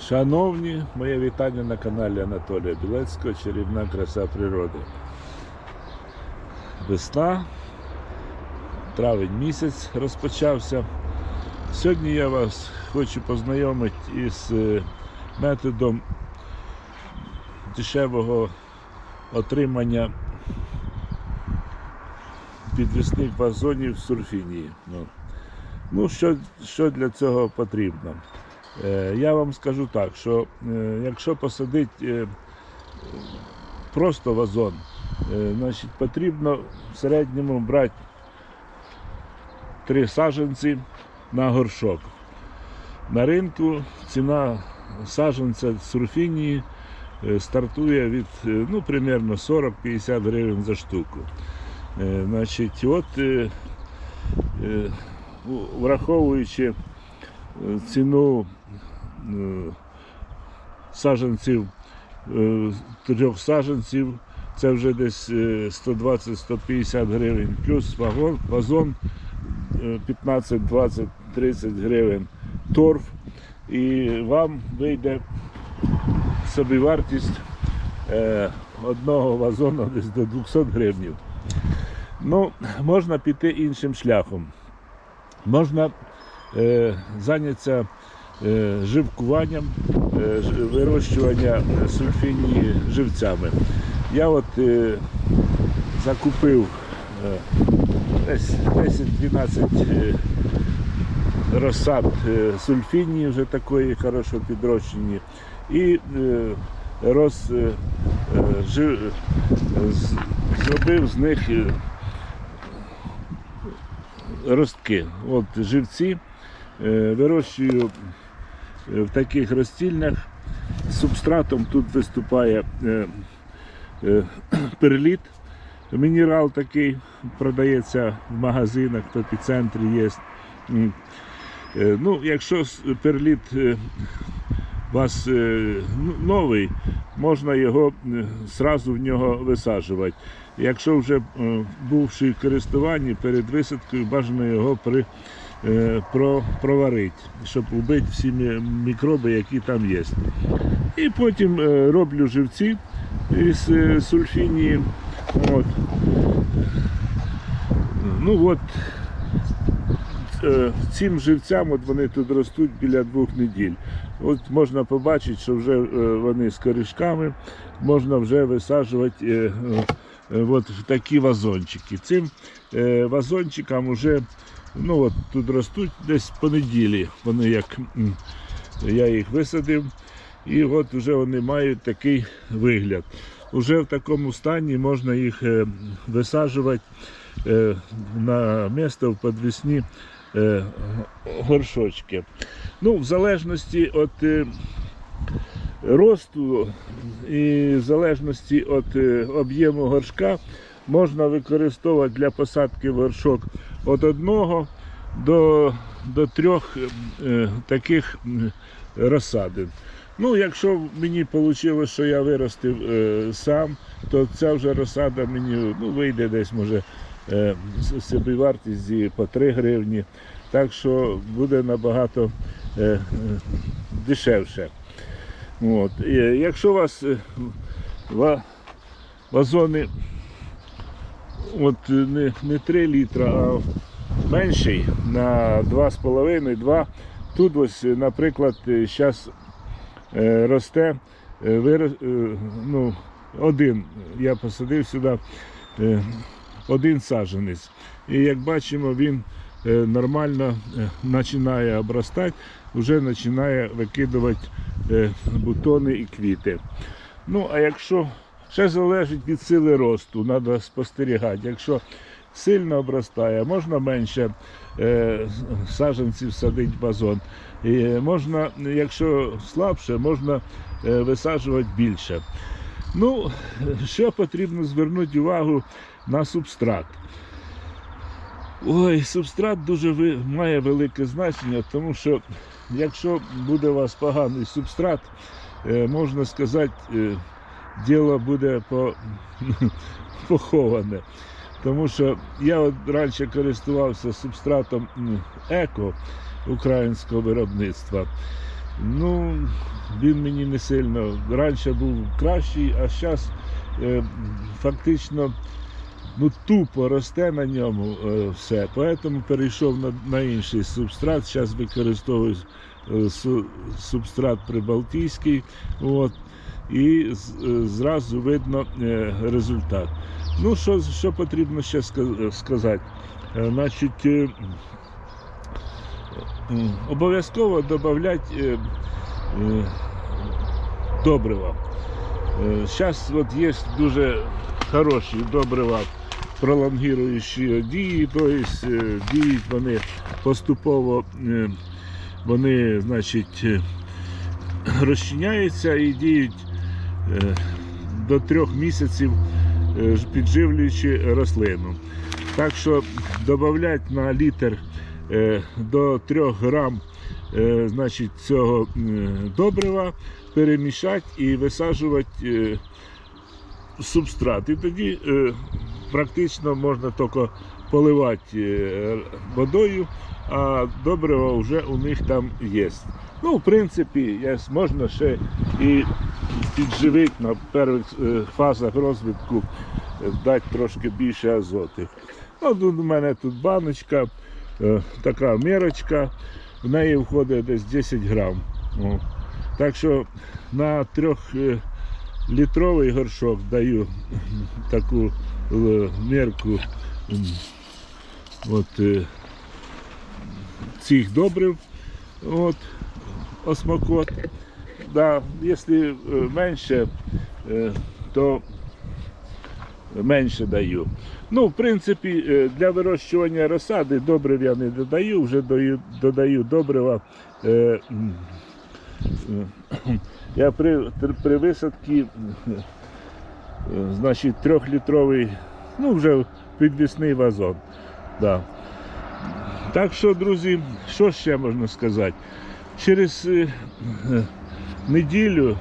Шановні, моє вітання на каналі Анатолія Білецького Чарівна краса природи. Весна, травень місяць розпочався. Сьогодні я вас хочу познайомити із е, методом дешевого отримання підвісних вазонів сурфінії. Ну, ну що, що для цього потрібно? Е, Я вам скажу так, що е, якщо посадити е, просто вазон, значить потрібно в середньому брати три саджанці на горшок. На ринку ціна саджанця сурфінії стартує від ну, примерно 40-50 гривень за штуку. Значить, от, враховуючи ціну е, саджанців, е, трьох саджанців, це вже десь е, 120-150 гривень, плюс вагон, вазон е, 15, 20, 30 гривень торф, і вам вийде собівартість е, одного вазону десь до 200 гривень. Ну, можна піти іншим шляхом. Можна е, зайнятися е, живкуванням, е, вирощування е, сульфінії живцями. Я от е, закупив е, десь 10-12 е, розсад е, сульфінії вже такої хорошо підрощені. І е, роз, е, е, жи- е, з- зробив з них е, ростки. От живці е, вирощую е, в таких розстільнях. Субстратом тут виступає е, е, перліт. Мінерал такий продається в магазинах, в епіцентрі є. Е, Ну, якщо перліт е, у вас е, ну, новий, можна його е, зразу в нього висаджувати. Якщо вже е, бувши в користуванні перед висадкою, бажано його при, е, проварити, щоб вбити всі мікроби, які там є. І потім е, роблю живці із е, сульфінії. От. Ну от е, цим живцям от вони тут ростуть біля двох неділь. От можна побачити, що вже е, вони з корішками, можна вже висаджувати е, е, от в такі вазончики. Цим е, вазончикам вже ну от тут ростуть десь по неділі. Вони як я їх висадив, і от вже вони мають такий вигляд. Уже в такому стані можна їх е, висаджувати е, на місце в підвісні е, горшочки. Ну, в залежності від е, росту і в залежності від е, об'єму горшка можна використовувати для посадки горшок від одного до, до трьох е, таких розсадин. Ну, якщо мені вийшло, що я виростив е, сам, то ця вже розсада мені ну, вийде десь може е, с- собівартість по 3 гривні. Так що буде набагато дешевше. От. І, якщо у вас е, вазони от, е, не, не 3 літра, а менший на 2,5-2, тут ось, е, наприклад, зараз росте ну, один, я посадив сюди один саджанець. І як бачимо, він нормально е, починає обростати, вже починає викидувати е, бутони і квіти. Ну, а якщо ще залежить від сили росту, треба спостерігати. Якщо сильно обростає, можна менше е, саджанців садити базон. І можна, якщо слабше, можна е, висаджувати більше. Ну, що потрібно звернути увагу на субстрат. Ой, субстрат дуже ви- має велике значення, тому що якщо буде у вас поганий субстрат, е, можна сказати, е, діло буде по, поховане. Тому що я от раніше користувався субстратом еко українського виробництва. Ну, він мені не сильно. Раніше був кращий, а зараз е, фактично ну, тупо росте на ньому е, все. Тому перейшов на, на інший субстрат. Зараз використовую е, су- субстрат прибалтійський. От, і е, зразу видно результат. Ну, що, що потрібно ще сказати? Значить, обов'язково додати добрива. Зараз от є дуже хороші добрива, пролонгуючі дії, тобто діють вони поступово, е, вони, значить, е, розчиняються і діють до трьох місяців, підживлюючи рослину. Так що додати на літр до 3 грам значить, цього добрива, перемішати і висаджувати субстрат. І тоді практично можна тільки поливати е, водою, а добриво вже у них там є. Ну, в принципі, можна ще і підживити на перших е, фазах розвитку, е, дати трошки більше азоту. Ну, у мене тут баночка, така мірочка, в неї входить десь 10 грам. Так що на трьохлітровий горшок даю таку е, мірку от, е, цих добрив. От, осмокот. Да, якщо е, менше, то менше даю. Ну, в принципі, для вирощування розсади добрив я не додаю, вже даю, додаю добрива. Я при, при висадці, е, значить, трьохлітровий, ну вже підвісний вазон. Да. Так що, друзі, що ще можна сказати? Через е, е, неділю,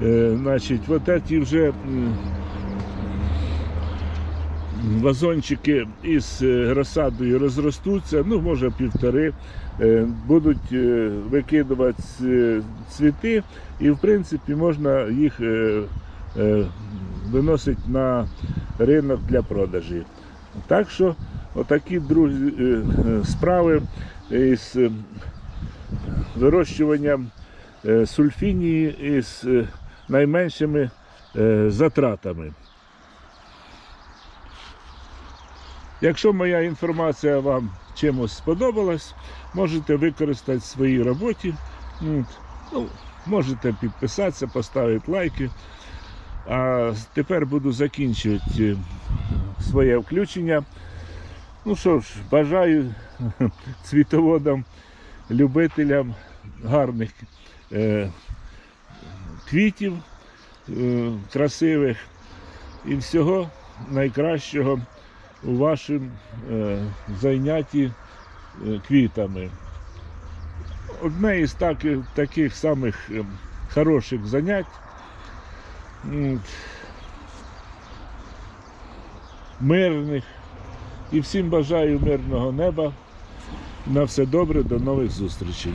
значить, вот эти вже вазончики із е, розсадою розростуться, ну, може півтори, е, будуть е, викидувати цвіти, і в принципі можна їх виносити на ринок для продажі. Так що, отакі друзі, справи із вирощуванням сульфінії із найменшими затратами. Якщо моя інформація вам чимось сподобалась, можете використати в своїй роботі. Ну, можете підписатися, поставити лайки. А тепер буду закінчувати е, своє включення. Ну що ж, бажаю цвітоводам, любителям гарних е, квітів, е, красивих і всього найкращого у вашому е, е, квітами. Одне із таких, таких самих е, хороших занять. Мирних. І всім бажаю мирного неба. На все добре, до нових зустрічей.